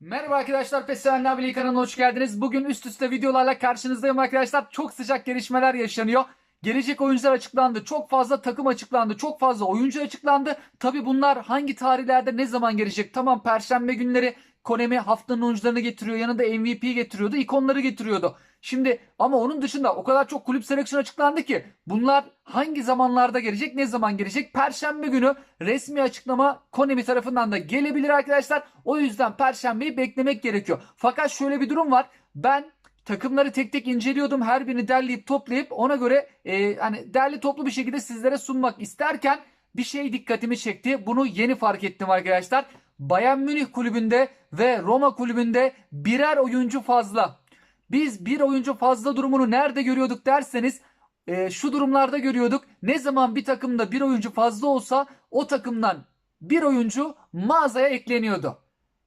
Merhaba arkadaşlar, Pesel Nabili kanalına hoş geldiniz. Bugün üst üste videolarla karşınızdayım arkadaşlar. Çok sıcak gelişmeler yaşanıyor. Gelecek oyuncular açıklandı. Çok fazla takım açıklandı. Çok fazla oyuncu açıklandı. Tabi bunlar hangi tarihlerde ne zaman gelecek? Tamam perşembe günleri Konemi haftanın oyuncularını getiriyor. Yanında MVP getiriyordu. ikonları getiriyordu. Şimdi ama onun dışında o kadar çok kulüp seleksiyon açıklandı ki bunlar hangi zamanlarda gelecek, ne zaman gelecek? Perşembe günü resmi açıklama Konemi tarafından da gelebilir arkadaşlar. O yüzden perşembeyi beklemek gerekiyor. Fakat şöyle bir durum var. Ben takımları tek tek inceliyordum. Her birini derleyip toplayıp ona göre e, hani derli toplu bir şekilde sizlere sunmak isterken bir şey dikkatimi çekti. Bunu yeni fark ettim arkadaşlar. Bayern Münih kulübünde ve Roma kulübünde birer oyuncu fazla. Biz bir oyuncu fazla durumunu nerede görüyorduk derseniz e, şu durumlarda görüyorduk. Ne zaman bir takımda bir oyuncu fazla olsa o takımdan bir oyuncu mağazaya ekleniyordu.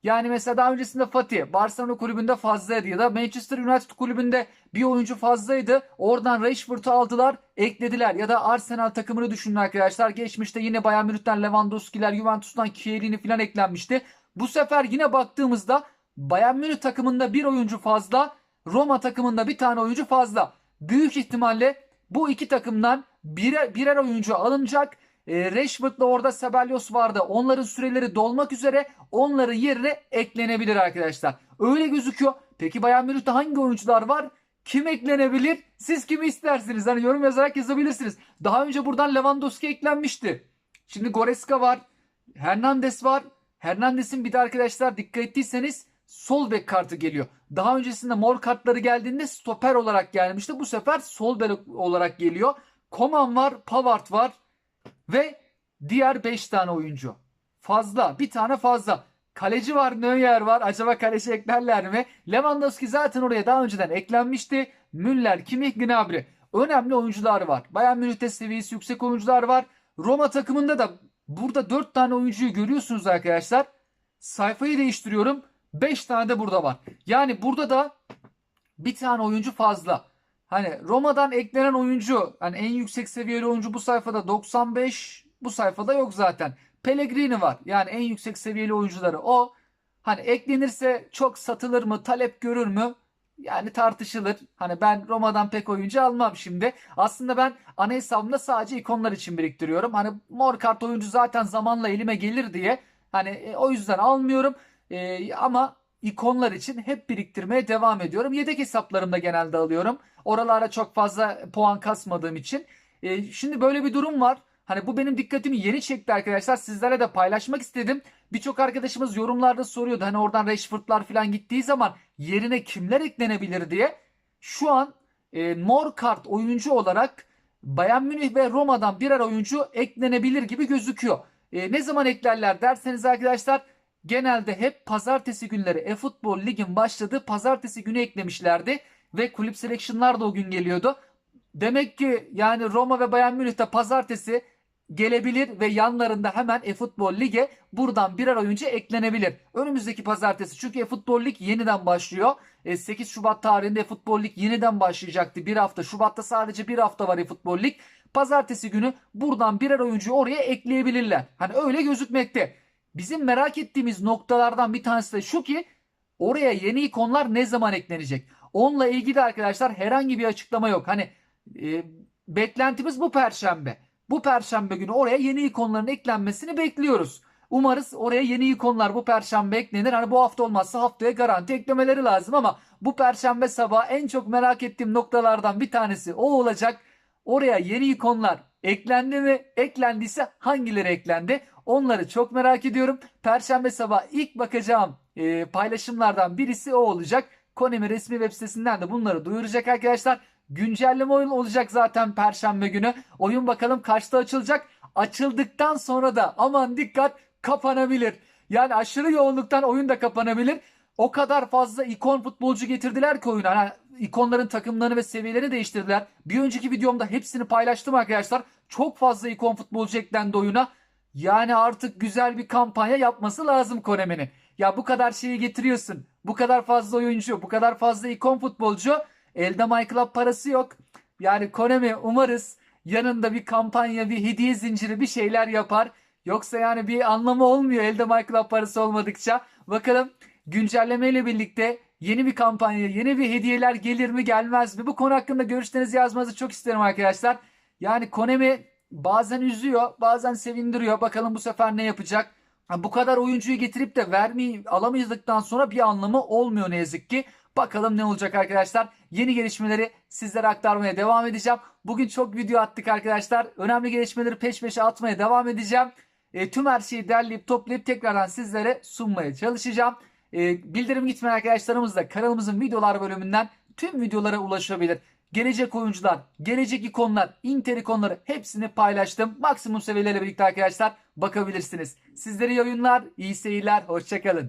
Yani mesela daha öncesinde Fatih Barcelona kulübünde fazlaydı ya da Manchester United kulübünde bir oyuncu fazlaydı. Oradan Rashford'u aldılar, eklediler. Ya da Arsenal takımını düşünün arkadaşlar. Geçmişte yine Bayern Münih'ten Lewandowski'ler, Juventus'tan Chiellini falan eklenmişti. Bu sefer yine baktığımızda Bayern Münih takımında bir oyuncu fazla, Roma takımında bir tane oyuncu fazla. Büyük ihtimalle bu iki takımdan birer, birer oyuncu alınacak. E, Rashford'la orada Sebalyos vardı. Onların süreleri dolmak üzere onların yerine eklenebilir arkadaşlar. Öyle gözüküyor. Peki Bayern Münih'te hangi oyuncular var? Kim eklenebilir? Siz kimi istersiniz? Hani yorum yazarak yazabilirsiniz. Daha önce buradan Lewandowski eklenmişti. Şimdi Goreska var. Hernandez var. Hernandez'in bir de arkadaşlar dikkat ettiyseniz sol bek kartı geliyor. Daha öncesinde mor kartları geldiğinde stoper olarak gelmişti. Bu sefer sol bek olarak geliyor. Koman var, Pavard var ve diğer 5 tane oyuncu. Fazla, bir tane fazla. Kaleci var, Neuer var. Acaba kaleci eklerler mi? Lewandowski zaten oraya daha önceden eklenmişti. Müller, Kimmich, Gnabry. Önemli oyuncular var. Bayern Münih'te seviyesi yüksek oyuncular var. Roma takımında da burada 4 tane oyuncuyu görüyorsunuz arkadaşlar. Sayfayı değiştiriyorum. 5 tane de burada var. Yani burada da bir tane oyuncu fazla. Hani Roma'dan eklenen oyuncu hani en yüksek seviyeli oyuncu bu sayfada 95 bu sayfada yok zaten. Pellegrini var. Yani en yüksek seviyeli oyuncuları o. Hani eklenirse çok satılır mı, talep görür mü? Yani tartışılır. Hani ben Roma'dan pek oyuncu almam şimdi. Aslında ben ana hesabımda sadece ikonlar için biriktiriyorum. Hani mor kart oyuncu zaten zamanla elime gelir diye. Hani e, o yüzden almıyorum. E, ama ikonlar için hep biriktirmeye devam ediyorum. Yedek hesaplarımda genelde alıyorum. Oralara çok fazla puan kasmadığım için. E, şimdi böyle bir durum var. Hani bu benim dikkatimi yeni çekti arkadaşlar. Sizlere de paylaşmak istedim. Birçok arkadaşımız yorumlarda soruyordu. Hani oradan Rashford'lar falan gittiği zaman yerine kimler eklenebilir diye. Şu an e, mor kart oyuncu olarak Bayern Münih ve Roma'dan birer oyuncu eklenebilir gibi gözüküyor. E, ne zaman eklerler derseniz arkadaşlar genelde hep pazartesi günleri e-futbol ligin başladığı pazartesi günü eklemişlerdi ve kulüp selection'lar da o gün geliyordu. Demek ki yani Roma ve Bayern Münih'te pazartesi gelebilir ve yanlarında hemen e-futbol lige buradan birer oyuncu eklenebilir. Önümüzdeki pazartesi çünkü e-futbol lig yeniden başlıyor. E, 8 Şubat tarihinde e-futbol lig yeniden başlayacaktı. Bir hafta Şubat'ta sadece bir hafta var e-futbol lig. Pazartesi günü buradan birer oyuncu oraya ekleyebilirler. Hani öyle gözükmekte. Bizim merak ettiğimiz noktalardan bir tanesi de şu ki oraya yeni ikonlar ne zaman eklenecek? Onunla ilgili arkadaşlar herhangi bir açıklama yok. Hani e, beklentimiz bu perşembe. Bu perşembe günü oraya yeni ikonların eklenmesini bekliyoruz. Umarız oraya yeni ikonlar bu perşembe eklenir. Hani bu hafta olmazsa haftaya garanti eklemeleri lazım ama bu perşembe sabah en çok merak ettiğim noktalardan bir tanesi o olacak. Oraya yeni ikonlar eklendi mi? Eklendiyse hangileri eklendi? Onları çok merak ediyorum. Perşembe sabah ilk bakacağım e, paylaşımlardan birisi o olacak. Konemi resmi web sitesinden de bunları duyuracak arkadaşlar. Güncelleme oyun olacak zaten perşembe günü. Oyun bakalım kaçta açılacak. Açıldıktan sonra da aman dikkat kapanabilir. Yani aşırı yoğunluktan oyun da kapanabilir. O kadar fazla ikon futbolcu getirdiler ki oyuna. Yani ikonların takımlarını ve seviyelerini değiştirdiler. Bir önceki videomda hepsini paylaştım arkadaşlar. Çok fazla ikon futbolcu eklendi oyuna. Yani artık güzel bir kampanya yapması lazım Konami'nin. Ya bu kadar şeyi getiriyorsun. Bu kadar fazla oyuncu, bu kadar fazla ikon futbolcu. Elde MyClub parası yok. Yani Konami umarız yanında bir kampanya, bir hediye zinciri bir şeyler yapar. Yoksa yani bir anlamı olmuyor elde MyClub parası olmadıkça. Bakalım güncelleme ile birlikte yeni bir kampanya, yeni bir hediyeler gelir mi gelmez mi? Bu konu hakkında görüşlerinizi yazmanızı çok isterim arkadaşlar. Yani Konemi bazen üzüyor, bazen sevindiriyor. Bakalım bu sefer ne yapacak? Bu kadar oyuncuyu getirip de vermeyi alamayızdıktan sonra bir anlamı olmuyor ne yazık ki. Bakalım ne olacak arkadaşlar. Yeni gelişmeleri sizlere aktarmaya devam edeceğim. Bugün çok video attık arkadaşlar. Önemli gelişmeleri peş peşe atmaya devam edeceğim. E, tüm her şeyi derleyip toplayıp tekrardan sizlere sunmaya çalışacağım. E, bildirim gitmeyen arkadaşlarımız da kanalımızın videolar bölümünden tüm videolara ulaşabilir. Gelecek oyuncular, gelecek ikonlar, inter ikonları hepsini paylaştım. Maksimum seviyelerle birlikte arkadaşlar bakabilirsiniz. Sizlere iyi oyunlar, iyi seyirler, hoşçakalın.